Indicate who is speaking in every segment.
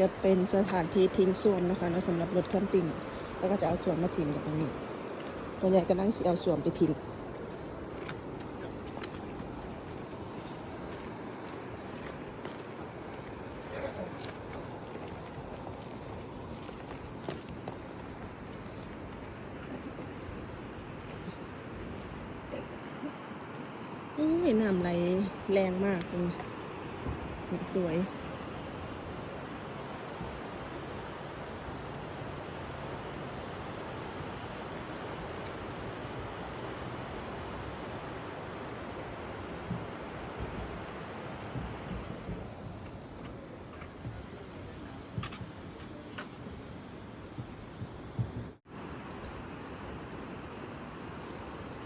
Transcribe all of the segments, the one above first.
Speaker 1: จะเป็นสถานที่ทิ้งส่วนนะคะเนาะสำหรับรถแคมปิ้งแล้วก็จะเอาส่วนมาทิ้งกันตรงนี้ตัวใหญ่กำลังสิเอาส่วนไปทิ้งโอ้ยน้ำไหลแรงมากตรงนี้สวย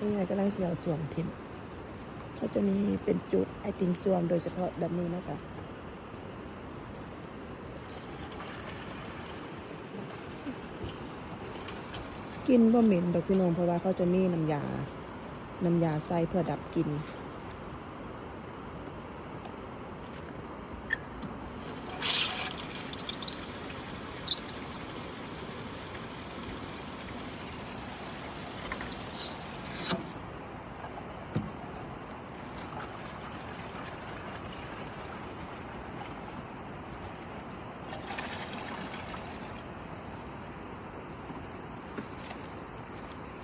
Speaker 1: นี่ไงกำลังเสียวสวมทิมเขาจะมีเป็นจุดไอติงสวมโดยเฉพาะแบบนี้นะคะกินบ่เหม็นดอกพี่น้องเพราะว่าเขาจะมีน้ำยา น้ำยาใส่เพื่อดับกลิ่น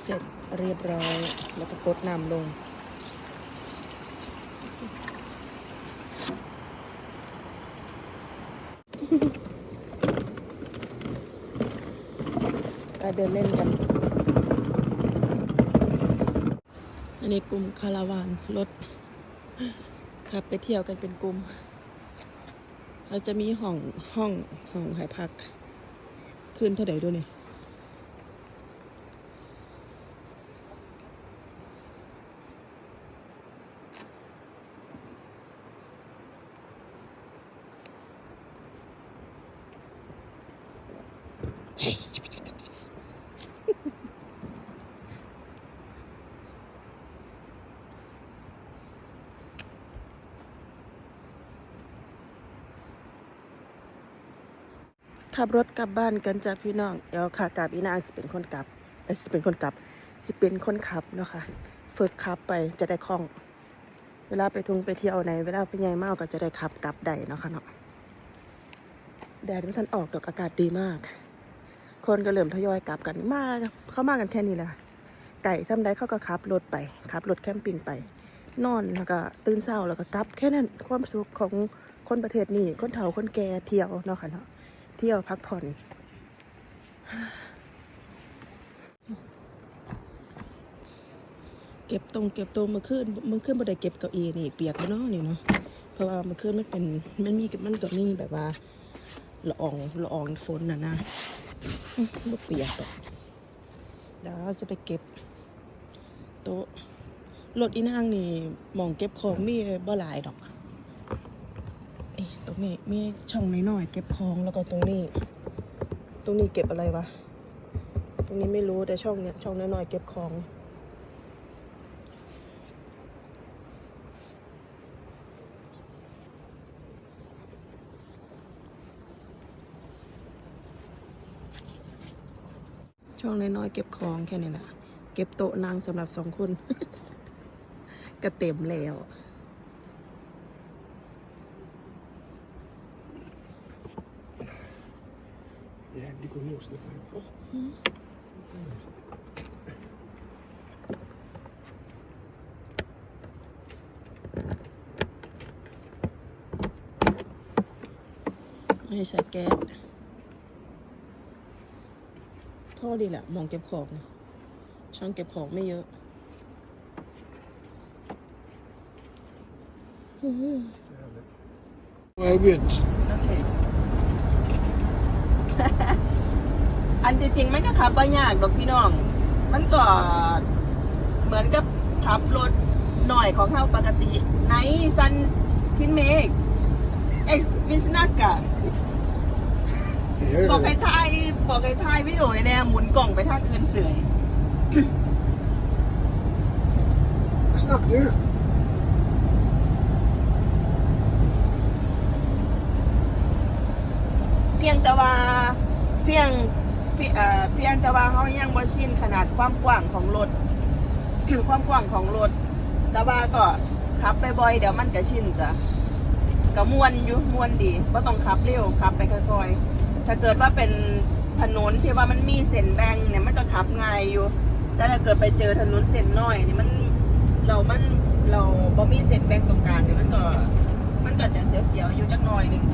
Speaker 1: เสร็จเรียบร้อย แล้วก็กดน้ำลง ไปเดินเล่นกัน อันนี้กลุ่มคาราวานรถขับไปเที่ยวกันเป็นกลุ่ม เราจะมีห้องห้องห้องให้พักคืนเท่าไหร่ด้วยนี่ ขับรถกลับบ้านกันจ้ะพี่น้อง เดี๋ยวค่ะกลับอีนางสิเป็นคนกลับเอ้สิเป็นคนกลับ สิเป็นคนขับเนาะค่ะ ฝึกขับไปจะได้คล่อง เวลาไปทุ่งไปเที่ยวไหนเวลาไปใหญ่มากก็จะได้ขับกลับได้เนาะค่ะเนาะ แดดไม่ทันออกดอกอากาศดีมาก คนก็เริ่มทยอยกลับกันมากเข้ามากันแค่นี้แหละไก่ทำได้เขาก็ขับรถไปขับรถแคมปิ้งไป นอนแล้วก็ตื่นเช้าแล้วก็กลับ แค่นั้นความสุขของคนประเทศนี้คนเฒ่าคนแก่เที่ยวเนาะค่ะเนาะ เที่ยวพักผ่อน เก็บตรงเก็บตรงมื่อคืนมื่อคืนบ่ได้เก็บเก้าอี้นี่เปียกแล้วเนาะนี่เนาะเพราะว่ามื่อคืนมันเป็นมันมีมันก็มีแบบว่าละอองละอองฝนน่ะนะอื้อบ่เปียกดอกเดี๋ยวเราจะไปเก็บโต๊ะรถอีนางนี่มองเก็บของมีบ่หลายดอกเอ๊ะตรง นี้มีช่องน้อยๆเก็บของแล้วก็ตรงนี้ ตรงนี้เก็บอะไรวะ ตรงนี้ไม่รู้แต่ช่องเนี้ยช่องน้อยๆเก็บของ ช่องน้อยๆเก็บของแค่นี้แหละเก็บโต๊ะนางสำหรับสองคน ก็เต็มแล้ว
Speaker 2: Ja, die kon heel snel. Oh.
Speaker 1: ไม่ใส่แก๊สท่อดีแหละมองเก็บของ ช่องเก็บของไม่เยอะ
Speaker 2: Waar je bent.
Speaker 1: โอเค อันที่จริงมันก็ขับไปยากดอกพี่น้อง มันก็เหมือนกับขับรถหน่อยของเขาปกติในซันทินเมกเอ็กซ์วิสนักอะบอกให้ทายบอกให้ทายวิดีโอเนี่ยหมุนกล่องไปทางอื่นเสื่อย
Speaker 2: Wat is dat nu?
Speaker 1: พี่
Speaker 3: พียงแต่ว่าเพียง เพียเอ่อเพียงแต่ว่าเขายังบ่ชินขนาดความกว้างของรถ ความกว้างของรถ แต่ว่าก็ขับไปบ่อยเดี๋ยวมันก็ชินจ้ะก็ม่วนอยู่ม่วนดีก็ต้องขับเร็วขับไปค่อยๆถ้าเกิดว่าเป็นถนนที่ว่ามันมีเส้นแบ่งเนี่ยมันก็ขับง่ายอยู่ แต่ถ้าเกิดไปเจอถนนเส้นน้อยนี่มันเรามันเราบ่มีเส้นแบ่งตรงกลางเนี่ยมันก็มันก็จะเสียวๆอยู่จักหน่อยหนึง